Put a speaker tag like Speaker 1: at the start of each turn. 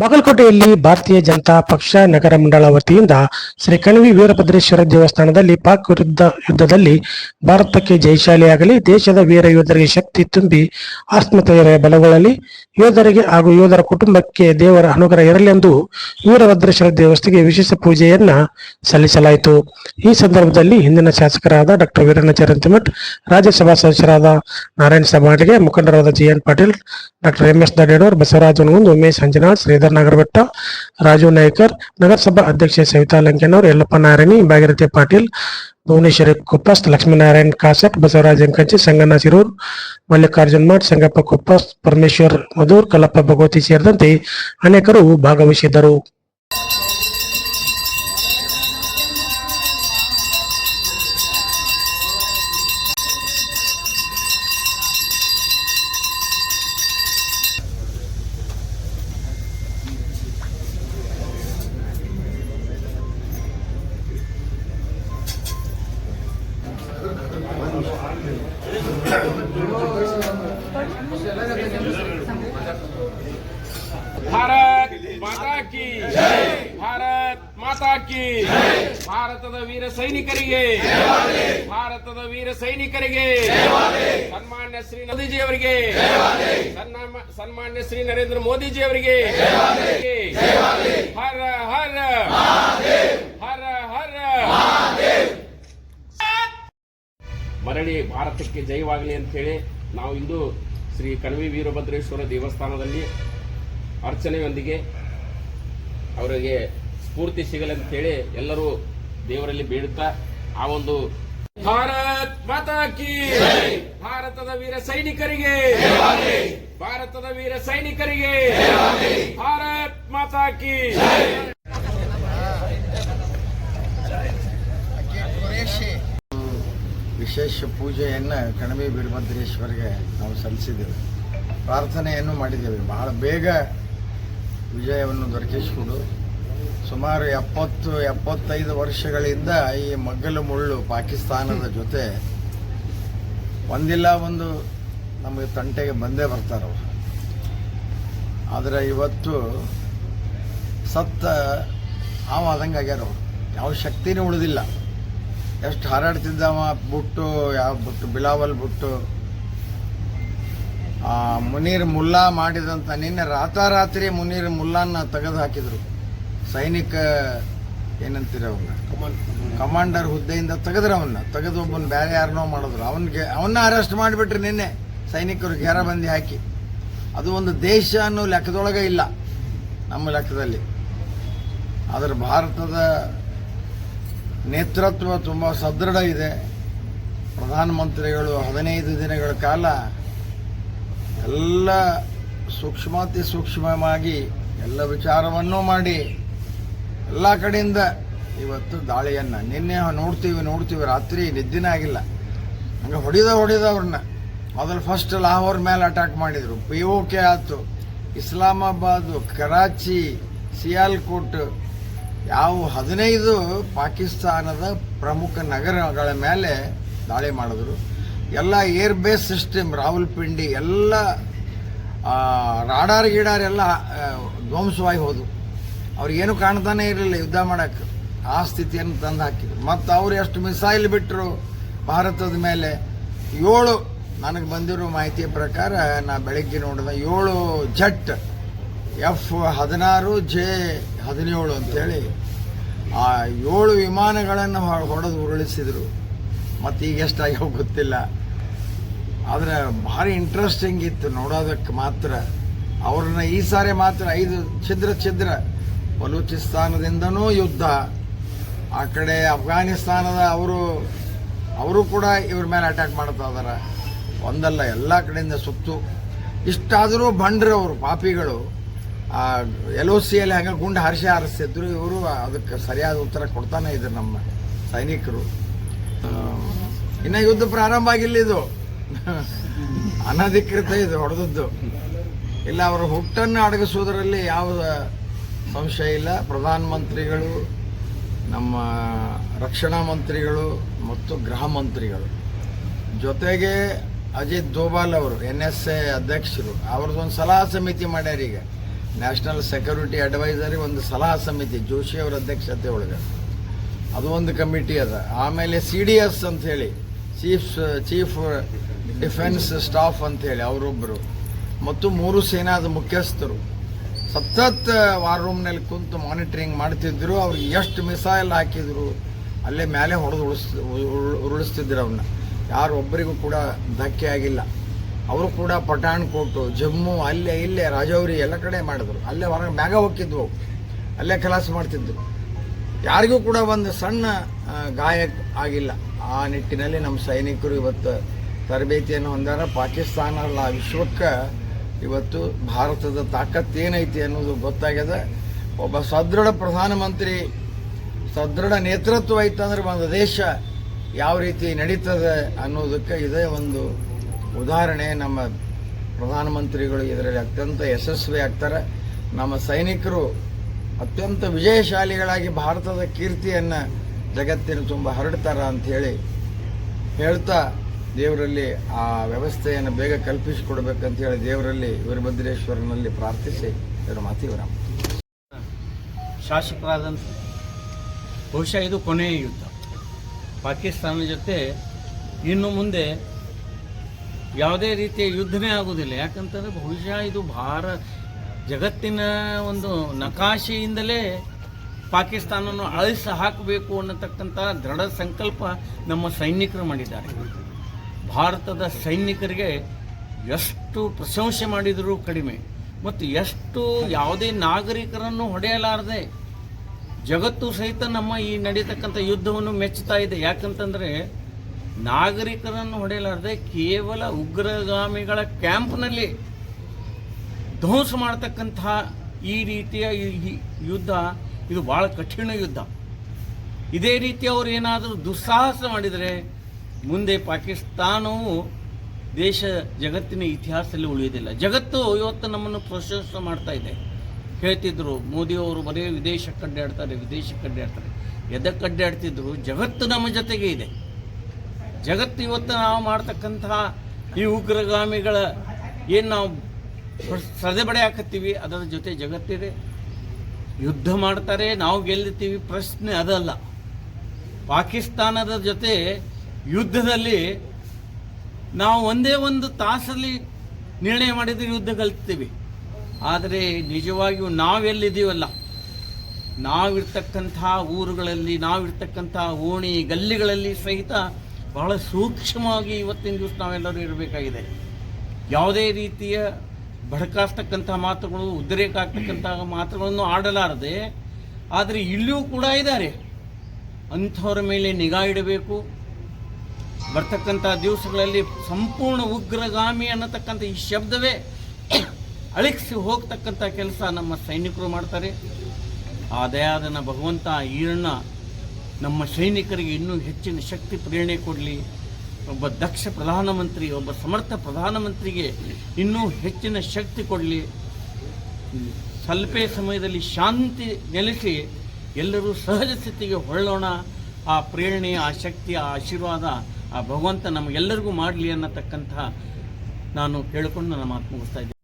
Speaker 1: ಬಾಗಲಕೋಟೆಯಲ್ಲಿ ಭಾರತೀಯ ಜನತಾ ಪಕ್ಷ ನಗರ ಮಂಡಳ ವತಿಯಿಂದ ಶ್ರೀ ಕಣವಿ ವೀರಭದ್ರೇಶ್ವರ ದೇವಸ್ಥಾನದಲ್ಲಿ ಪಾಕ್ ವಿರುದ್ಧ ಯುದ್ಧದಲ್ಲಿ ಭಾರತಕ್ಕೆ ಜಯಶಾಲಿಯಾಗಲಿ, ದೇಶದ ವೀರ ಯೋಧರಿಗೆ ಶಕ್ತಿ ತುಂಬಿ ಆತ್ಮತೈರ್ಯ ಬಲಗೊಳ್ಳಲಿ, ಯೋಧರಿಗೆ ಹಾಗೂ ಯೋಧರ ಕುಟುಂಬಕ್ಕೆ ದೇವರ ಅನುಗ್ರಹ ಇರಲಿ ಎಂದು ವೀರಭದ್ರೇಶ್ವರ ದೇವಸ್ಥೆಗೆ ವಿಶೇಷ ಪೂಜೆಯನ್ನ ಸಲ್ಲಿಸಲಾಯಿತು. ಈ ಸಂದರ್ಭದಲ್ಲಿ ಹಿಂದಿನ ಶಾಸಕರಾದ ಡಾಕ್ಟರ್ ವೀರಣ್ಣ ಚರಂತಿಮಠ್ ರಾಜ್ಯಸಭಾ ಸದಸ್ಯರಾದ ನಾರಾಯಣ ಸಮಾಡಿಗೆ ಮುಖಂಡರಾದ G N Patil, doctor M S Dadedor Basavaraja Hunagund Umesh Anjanal, Shridhar ನಾಗರಬೆಟ್ಟ Raju Naikar ನಗರಸಭಾ ಅಧ್ಯಕ್ಷೆ ಸವಿತಾ ಲಂಕೆನವರ್ ಯಲ್ಲಪ್ಪ ನಾರಾಯಣಿ ಭಾಗೀರಥಿ ಪಾಟೀಲ್ ಭುವನೇಶ್ವರಿ ಕುಪ್ಪಸ್ ಲಕ್ಷ್ಮೀನಾರಾಯಣ್ ಕಾಸಟ್ ಬಸವರಾಜ್ ಎಂಕಂಚಿ ಸಂಗಣ್ಣ ಸಿರೂರ್ ಮಲ್ಲಿಕಾರ್ಜುನ್ ಮಠ್ ಸಂಗಪ್ಪ ಕುಪ್ಪಸ್ ಪರಮೇಶ್ವರ್ ಮಧುರ್ ಕಲ್ಲಪ್ಪ ಭಗವತಿ ಸೇರಿದಂತೆ ಅನೇಕರು ಭಾಗವಹಿಸಿದ್ದರು
Speaker 2: ಭಾರತ್ ಮಾತಾ ಕೀ ಭಾರತ್ ಮಾತಾ ಕೀ ಭಾರತದ ವೀರ ಸೈನಿಕರಿಗೆ ಭಾರತದ ವೀರ ಸೈನಿಕರಿಗೆ ಸನ್ಮಾನ್ಯ ಶ್ರೀ ಮೋದಿಜಿ ಅವರಿಗೆ ಸನ್ಮಾನ್ಯ- ಶ್ರೀ ನರೇಂದ್ರ ಮೋದಿಜಿ ಅವರಿಗೆ ಹರ ಹರ ಹರ ಹರ ಮರಳಿ ಭಾರತಕ್ಕೆ ಜಯವಾಗಲಿ ಅಂತ ಹೇಳಿ ನಾವು ಇಂದು ಶ್ರೀ ಕಣವಿ ವೀರಭದ್ರೇಶ್ವರ ದೇವಸ್ಥಾನದಲ್ಲಿ ಅರ್ಚನೆಯೊಂದಿಗೆ ಅವರಿಗೆ ಸ್ಫೂರ್ತಿ ಸಿಗಲಿ ಅಂತ ಹೇಳಿ ಎಲ್ಲರೂ ದೇವರಲ್ಲಿ ಬೇಡುತ್ತಾ ಆ ಒಂದು ಭಾರತ್ ಮಾತಾ ಭಾರತದ ವೀರ ಸೈನಿಕರಿಗೆ ಭಾರತದ ವೀರ ಸೈನಿಕರಿಗೆ ಭಾರತ್ ಮಾತಾ ಕಿ
Speaker 3: ವಿಶೇಷ ಪೂಜೆಯನ್ನು ಕಣಮಿ ವೀರಭದ್ರೇಶ್ವರಿಗೆ ನಾವು ಸಲ್ಲಿಸಿದ್ದೇವೆ. ಪ್ರಾರ್ಥನೆಯನ್ನು ಮಾಡಿದ್ದೇವೆ. ಬಹಳ ಬೇಗ ವಿಜಯವನ್ನು ದೊರಕಿಸಿಕೊಡು. ಸುಮಾರು ಎಪ್ಪತ್ತು, ಎಪ್ಪತ್ತೈದು ವರ್ಷಗಳಿಂದ ಈ ಮಗ್ಗಲು ಮುಳ್ಳು ಪಾಕಿಸ್ತಾನದ ಜೊತೆ ಒಂದಿಲ್ಲ ಒಂದು ನಮಗೆ ತಂಟೆಗೆ ಬಂದೇ ಬರ್ತಾರವರು ಆದರೆ ಇವತ್ತು ಸತ್ತ ಆವಾದಂಗೆ ಆಗ್ಯಾರ ಅವರು. ಯಾವ ಶಕ್ತಿನೂ ಉಳಿದಿಲ್ಲ. ಎಷ್ಟು ಹಾರಾಡ್ತಿದ್ದವ ಬುಟ್ಟು, ಯಾವ ಬುಟ್ಟು, ಬಿಲಾವಲ್ ಬುಟ್ಟು. ಆ, ಮುನೀರ್ ಮುಲ್ಲಾ ಮಾಡಿದಂಥ ನಿನ್ನೆ ರಾತಾರಾತ್ರಿ ಮುನೀರ್ ಮುಲ್ಲಾನ ತೆಗೆದು ಹಾಕಿದ್ರು. ಸೈನಿಕ ಏನಂತೀರ ಅವನ್ನ ಕಮಾಂಡರ್ ಹುದ್ದೆಯಿಂದ ತೆಗೆದ್ರು ಅವನ್ನ ತೆಗೆದು ಒಬ್ಬನ ಬೇರೆ ಯಾರನ್ನೋ ಮಾಡಿದ್ರು. ಅವನಿಗೆ ಅವನ್ನ ಅರೆಸ್ಟ್ ಮಾಡಿಬಿಟ್ರಿ ನಿನ್ನೆ ಸೈನಿಕರು ಬಂದಿ ಹಾಕಿ. ಅದು ಒಂದು ದೇಶ ಅನ್ನೋ ಲೆಕ್ಕದೊಳಗೆ ಇಲ್ಲ ನಮ್ಮ ಲೆಕ್ಕದಲ್ಲಿ. ಆದರೆ ಭಾರತದ ನೇತೃತ್ವ ತುಂಬ ಸದೃಢ ಇದೆ. ಪ್ರಧಾನಮಂತ್ರಿಗಳು ಹದಿನೈದು ದಿನಗಳ ಕಾಲ ಎಲ್ಲ ಸೂಕ್ಷ್ಮಾತಿ ಸೂಕ್ಷ್ಮವಾಗಿ ಎಲ್ಲ ವಿಚಾರವನ್ನೂ ಮಾಡಿ ಎಲ್ಲ ಕಡೆಯಿಂದ ಇವತ್ತು ದಾಳಿಯನ್ನು ನಿನ್ನೆ ನೋಡ್ತೀವಿ ನೋಡ್ತೀವಿ. ರಾತ್ರಿ ನಿದ್ದಿನ ಆಗಿಲ್ಲ. ಹಂಗೆ ಹೊಡಿದ ಹೊಡಿದ ಅವ್ರನ್ನ. ಮೊದಲು ಫಸ್ಟ್ ಲಾಹೋರ್ ಮೇಲೆ ಅಟ್ಯಾಕ್ ಮಾಡಿದರು. ಪಿ ಓ ಕೆ ಆಯ್ತು. ಇಸ್ಲಾಮಾಬಾದು, ಕರಾಚಿ, ಸಿಯಾಲ್ಕೋಟ್ ಯಾವ ಹದಿನೈದು ಪಾಕಿಸ್ತಾನದ ಪ್ರಮುಖ ನಗರಗಳ ಮೇಲೆ ದಾಳಿ ಮಾಡಿದ್ರು. ಎಲ್ಲ ಏರ್ ಬೇಸ್ ಸಿಸ್ಟಮ್, ರಾವಲ್ಪಿಂಡಿ, ಎಲ್ಲ ರಾಡಾರ್ ಗಿಡಾರ್ ಎಲ್ಲ ಧ್ವಂಸವಾಗಿ ಹೋದವು ಅವ್ರಿಗೇನು ಕಾಣ್ತಾನೆ ಇರಲಿಲ್ಲ ಯುದ್ಧ ಮಾಡಕ್ಕೆ. ಆ ಸ್ಥಿತಿಯನ್ನು ತಂದು ಹಾಕಿದ್ರು. ಮತ್ತು ಅವರು ಎಷ್ಟು ಮಿಸೈಲ್ ಬಿಟ್ಟರು ಭಾರತದ ಮೇಲೆ? ಏಳು. ನನಗೆ ಬಂದಿರೋ ಮಾಹಿತಿಯ ಪ್ರಕಾರ ನಾ ಬೆಳಗ್ಗೆ ನೋಡಿದ ಏಳು ಜಟ್ ಎಫ್ ಹದಿನಾರು ಜೆ ಹದಿನೇಳು ಅಂತೇಳಿ ಆ ಏಳು ವಿಮಾನಗಳನ್ನು ಹೊಡೆದು ಉರುಳಿಸಿದರು. ಮತ್ತು ಈಗ ಎಷ್ಟಾಗ್ಯಾವ ಗೊತ್ತಿಲ್ಲ. ಆದರೆ ಭಾರಿ ಇಂಟ್ರೆಸ್ಟಿಂಗ್ ಇತ್ತು ನೋಡೋದಕ್ಕೆ ಮಾತ್ರ. ಅವ್ರನ್ನ ಈ ಸಾರಿ ಮಾತ್ರ ಐದು ಛಿದ್ರ ಛಿದ್ರ ಬಲೂಚಿಸ್ತಾನದಿಂದನೂ ಯುದ್ಧ. ಆ ಕಡೆ ಅಫ್ಘಾನಿಸ್ತಾನದ ಅವರು ಅವರು ಕೂಡ ಇವ್ರ ಮೇಲೆ ಅಟ್ಯಾಕ್ ಮಾಡ್ತಾ ಇದಾರೆ. ಒಂದಲ್ಲ, ಎಲ್ಲ ಕಡೆಯಿಂದ ಸುತ್ತು. ಇಷ್ಟಾದರೂ ಬಂಡ್ರು ಅವರು ಪಾಪಿಗಳು. ಎಲ್ ಒ ಸಿಯಲ್ಲಿ ಹಂಗೆ ಗುಂಡು ಹರ್ಷ ಹಾರಿಸ್ತಿದ್ರು ಇವರು ಅದಕ್ಕೆ ಸರಿಯಾದ ಉತ್ತರ ಕೊಡ್ತಾನೆ ಇದ್ರು ನಮ್ಮ ಸೈನಿಕರು. ಇನ್ನು ಯುದ್ಧ ಪ್ರಾರಂಭ ಆಗಿಲ್ಲ ಇದು. ಅನಧಿಕೃತ ಇದು, ಹೊಡೆದದ್ದು. ಇಲ್ಲ, ಅವರ ಹುಟ್ಟನ್ನು ಅಡಗಿಸುವುದರಲ್ಲಿ ಯಾವ ಸಂಶಯ ಇಲ್ಲ. ಪ್ರಧಾನಮಂತ್ರಿಗಳು ನಮ್ಮ ರಕ್ಷಣಾ ಮಂತ್ರಿಗಳು ಮತ್ತು ಗೃಹ ಮಂತ್ರಿಗಳು. ಜೊತೆಗೆ ಅಜಿತ್ ದೋಬಾಲ್ ಅವರು ಎನ್ ಎಸ್ ಎ ಅಧ್ಯಕ್ಷರು, ಅವ್ರದ್ದೊಂದು ಸಲಹಾ ಸಮಿತಿ ಮಾಡ್ಯಾರ ಈಗ ನ್ಯಾಷನಲ್ ಸೆಕ್ಯೂರಿಟಿ ಅಡ್ವೈಸರಿ ಒಂದು ಸಲಹಾ ಸಮಿತಿ, ಜೋಶಿ ಅವರ ಅಧ್ಯಕ್ಷತೆ ಒಳಗೆ. ಅದು ಒಂದು ಕಮಿಟಿ ಅದ. ಆಮೇಲೆ ಸಿ ಡಿ ಎಸ್ ಅಂತ ಹೇಳಿ ಚೀಫ್ ಚೀಫ್ ಡಿಫೆನ್ಸ್ ಸ್ಟಾಫ್ ಅಂತ ಹೇಳಿ ಅವರೊಬ್ಬರು ಮತ್ತು ಮೂರು ಸೇನಾದ ಮುಖ್ಯಸ್ಥರು. ಸತತ್ ವಾರ್ ರೂಮ್ನಲ್ಲಿ ಕುಂತು ಮಾನಿಟರಿಂಗ್ ಮಾಡ್ತಿದ್ರು. ಅವ್ರಿಗೆ ಎಷ್ಟು ಮಿಸೈಲ್ ಹಾಕಿದ್ರು, ಅಲ್ಲೇ ಮೇಲೆ ಹೊಡೆದು ಉಳಿಸ್ ಉರುಳ್- ಉರುಳಿಸ್ತಿದ್ರು ಅವನ್ನ ಯಾರು ಒಬ್ಬರಿಗೂ ಕೂಡ ಧಕ್ಕೆ ಆಗಿಲ್ಲ. ಅವರು ಕೂಡ ಪಠಾಣ್ಕೋಟು ಜಮ್ಮು, ಅಲ್ಲೇ, ಇಲ್ಲೇ, ರಾಜೌರಿ ಎಲ್ಲ ಕಡೆ ಮಾಡಿದ್ರು. ಅಲ್ಲೇ ಹೊರಗೆ ಮ್ಯಾಗ ಹೋಗಿದ್ವು ಅವು. ಅಲ್ಲೇ ಕೆಲಸ ಮಾಡ್ತಿದ್ರು. ಯಾರಿಗೂ ಕೂಡ ಒಂದು ಸಣ್ಣ ಗಾಯ ಆಗಿಲ್ಲ. ಆ ನಿಟ್ಟಿನಲ್ಲಿ ನಮ್ಮ ಸೈನಿಕರು ಇವತ್ತು ತರಬೇತಿಯನ್ನು ಹೊಂದಾರ. ಪಾಕಿಸ್ತಾನ ಅಲ್ಲ ವಿಶ್ವಕ್ಕೆ ಇವತ್ತು ಭಾರತದ ತಾಕತ್ ಏನೈತಿ ಅನ್ನೋದು ಗೊತ್ತಾಗ್ಯದ. ಒಬ್ಬ ಸದೃಢ ಪ್ರಧಾನಮಂತ್ರಿ, ಸದೃಢ ನೇತೃತ್ವ ಐತಂದ್ರೆ ಒಂದು ದೇಶ ಯಾವ ರೀತಿ ನಡೀತದೆ ಅನ್ನೋದಕ್ಕೆ ಇದೇ ಒಂದು ಉದಾಹರಣೆ, ನಮ್ಮ ಪ್ರಧಾನಮಂತ್ರಿಗಳು ಇದರಲ್ಲಿ ಅತ್ಯಂತ ಯಶಸ್ವಿ ಆಗ್ತಾರೆ. ನಮ್ಮ ಸೈನಿಕರು ಅತ್ಯಂತ ವಿಜಯಶಾಲಿಗಳಾಗಿ ಭಾರತದ ಕೀರ್ತಿಯನ್ನು ಜಗತ್ತಿನ ತುಂಬ ಹರಡ್ತಾರ ಹೇಳಿ ಹೇಳ್ತಾ ದೇವರಲ್ಲಿ ಆ ವ್ಯವಸ್ಥೆಯನ್ನು ಬೇಗ ಕಲ್ಪಿಸಿಕೊಡ್ಬೇಕಂತ ಹೇಳಿ ದೇವರಲ್ಲಿ ವೀರಭದ್ರೇಶ್ವರನಲ್ಲಿ ಪ್ರಾರ್ಥಿಸಿ ಇವರ ಮಾತಿ ವಿರಾಮ
Speaker 4: ಶಾಸಕರಾದಂಥ ಬಹುಶಃ ಇದು ಕೊನೆಯ ಯುದ್ಧ. ಪಾಕಿಸ್ತಾನ ಜೊತೆ ಇನ್ನು ಮುಂದೆ ಯಾವುದೇ ರೀತಿಯ ಯುದ್ಧನೇ ಆಗುವುದಿಲ್ಲ. ಯಾಕಂತಂದರೆ ಬಹುಶಃ ಇದು ಭಾರ, ಜಗತ್ತಿನ ಒಂದು ನಕಾಶೆಯಿಂದಲೇ ಪಾಕಿಸ್ತಾನವನ್ನು ಅಳಿಸಿ ಹಾಕಬೇಕು ಅನ್ನತಕ್ಕಂಥ ದೃಢ ಸಂಕಲ್ಪ ನಮ್ಮ ಸೈನಿಕರು ಮಾಡಿದ್ದಾರೆ. ಭಾರತದ ಸೈನಿಕರಿಗೆ ಎಷ್ಟು ಪ್ರಶಂಸೆ ಮಾಡಿದರೂ ಕಡಿಮೆ. ಮತ್ತು ಎಷ್ಟು ಯಾವುದೇ ನಾಗರಿಕರನ್ನು ಹೊಡೆಯಲಾರದೆ ಜಗತ್ತು ಸಹಿತ ನಮ್ಮ ಈ ನಡೀತಕ್ಕಂಥ ಯುದ್ಧವನ್ನು ಮೆಚ್ಚುತ್ತಾ ಇದೆ. ಯಾಕಂತಂದರೆ ನಾಗರಿಕರನ್ನು ಹೊಡೆಯಲಾರದೆ ಕೇವಲ ಉಗ್ರಗಾಮಿಗಳ ಕ್ಯಾಂಪ್ನಲ್ಲಿ ಧ್ವಂಸ ಮಾಡತಕ್ಕಂತಹ ಈ ರೀತಿಯ ಯುದ್ಧ, ಇದು ಭಾಳ ಕಠಿಣ ಯುದ್ಧ. ಇದೇ ರೀತಿ ಅವರು ಏನಾದರೂ ದುಸ್ಸಾಹಸ ಮಾಡಿದರೆ ಮುಂದೆ ಪಾಕಿಸ್ತಾನವು ದೇಶ ಜಗತ್ತಿನ ಇತಿಹಾಸದಲ್ಲಿ ಉಳಿಯೋದಿಲ್ಲ. ಜಗತ್ತು ಇವತ್ತು ನಮ್ಮನ್ನು ಪ್ರಶಂಸ ಮಾಡ್ತಾ ಇದೆ. ಹೇಳ್ತಿದ್ರು ಮೋದಿಯವರು ಬರೀ ವಿದೇಶಕ್ಕೆ ಅಡ್ಡಾಡ್ತಾರೆ ವಿದೇಶಕ್ಕೆ ಅಡ್ಡಾಡ್ತಾರೆ ಎದಕ್ಕೆ ಅಡ್ಡಾಡ್ತಿದ್ರು ಜಗತ್ತು ನಮ್ಮ ಜೊತೆಗೆ ಇದೆ. ಜಗತ್ತು ಇವತ್ತು ನಾವು ಮಾಡ್ತಕ್ಕಂತಹ ಈ ಉಗ್ರಗಾಮಿಗಳ ಏನು ನಾವು ಸದೆಬಡೆ ಹಾಕತ್ತೀವಿ ಅದರ ಜೊತೆ ಜಗತ್ತಿದೆ ಯುದ್ಧ ಮಾಡ್ತಾರೆ, ನಾವು ಗೆಲ್ಲುತ್ತೀವಿ, ಪ್ರಶ್ನೆ ಅದಲ್ಲ. ಪಾಕಿಸ್ತಾನದ ಜೊತೆ ಯುದ್ಧದಲ್ಲಿ ನಾವು ಒಂದೇ ಒಂದು ತಾಸಲ್ಲಿ ನಿರ್ಣಯ ಮಾಡಿದರೆ ಯುದ್ಧ ಕಲ್ತೀವಿ ಆದರೆ ನಿಜವಾಗಿಯೂ ನಾವೆಲ್ಲಿದ್ದೀವಲ್ಲ ನಾವಿರ್ತಕ್ಕಂಥ ಊರುಗಳಲ್ಲಿ ನಾವಿರ್ತಕ್ಕಂಥ ಓಣಿ ಗಲ್ಲಿಗಳಲ್ಲಿ ಸಹಿತ ಬಹಳ ಸೂಕ್ಷ್ಮವಾಗಿ ಇವತ್ತಿನ ದಿವಸ ನಾವೆಲ್ಲರೂ ಇರಬೇಕಾಗಿದೆ. ಯಾವುದೇ ರೀತಿಯ ಭಡಕಾಸ್ತಕ್ಕಂಥ ಮಾತುಗಳು ಉದ್ರೇಕ ಆಗ್ತಕ್ಕಂಥ ಮಾತುಗಳನ್ನು ಆಡಲಾರದೆ, ಆದರೆ ಇಲ್ಲಿಯೂ ಕೂಡ ಇದ್ದಾರೆ. ಅಂಥವರ ಮೇಲೆ ನಿಗಾ ಇಡಬೇಕು. ಬರ್ತಕ್ಕಂಥ ದಿವಸಗಳಲ್ಲಿ ಸಂಪೂರ್ಣ ಉಗ್ರಗಾಮಿ ಅನ್ನತಕ್ಕಂಥ ಈ ಶಬ್ದವೇ ಅಳಿಸಿ ಹೋಗ್ತಕ್ಕಂಥ ಕೆಲಸ ನಮ್ಮ ಸೈನಿಕರು ಮಾಡ್ತಾರೆ. ಆ ದಯಾದನ ಭಗವಂತ ಈರಣ್ಣ ನಮ್ಮ ಸೈನಿಕರಿಗೆ ಇನ್ನೂ ಹೆಚ್ಚಿನ ಶಕ್ತಿ ಪ್ರೇರಣೆ ಕೊಡಲಿ. ಒಬ್ಬ ದಕ್ಷ ಪ್ರಧಾನಮಂತ್ರಿ, ಒಬ್ಬ ಸಮರ್ಥ ಪ್ರಧಾನಮಂತ್ರಿಗೆ ಇನ್ನೂ ಹೆಚ್ಚಿನ ಶಕ್ತಿ ಕೊಡಲಿ. ಸ್ವಲ್ಪೇ ಸಮಯದಲ್ಲಿ ಶಾಂತಿ ನೆಲೆಸಿ ಎಲ್ಲರೂ ಸಹಜ ಸ್ಥಿತಿಗೆ ಹೊಳ್ಳೋಣ ಆ ಪ್ರೇರಣೆ, ಆ ಶಕ್ತಿ, ಆ ಆಶೀರ್ವಾದ, ಆ ಭಗವಂತ ನಮಗೆಲ್ಲರಿಗೂ ಮಾಡಲಿ ಅನ್ನತಕ್ಕಂಥ ನಾನು ಕೇಳಿಕೊಂಡು ನನ್ನ ಮಾತು ಮುಗಿಸ್ತಾ ಇದ್ದೀನಿ.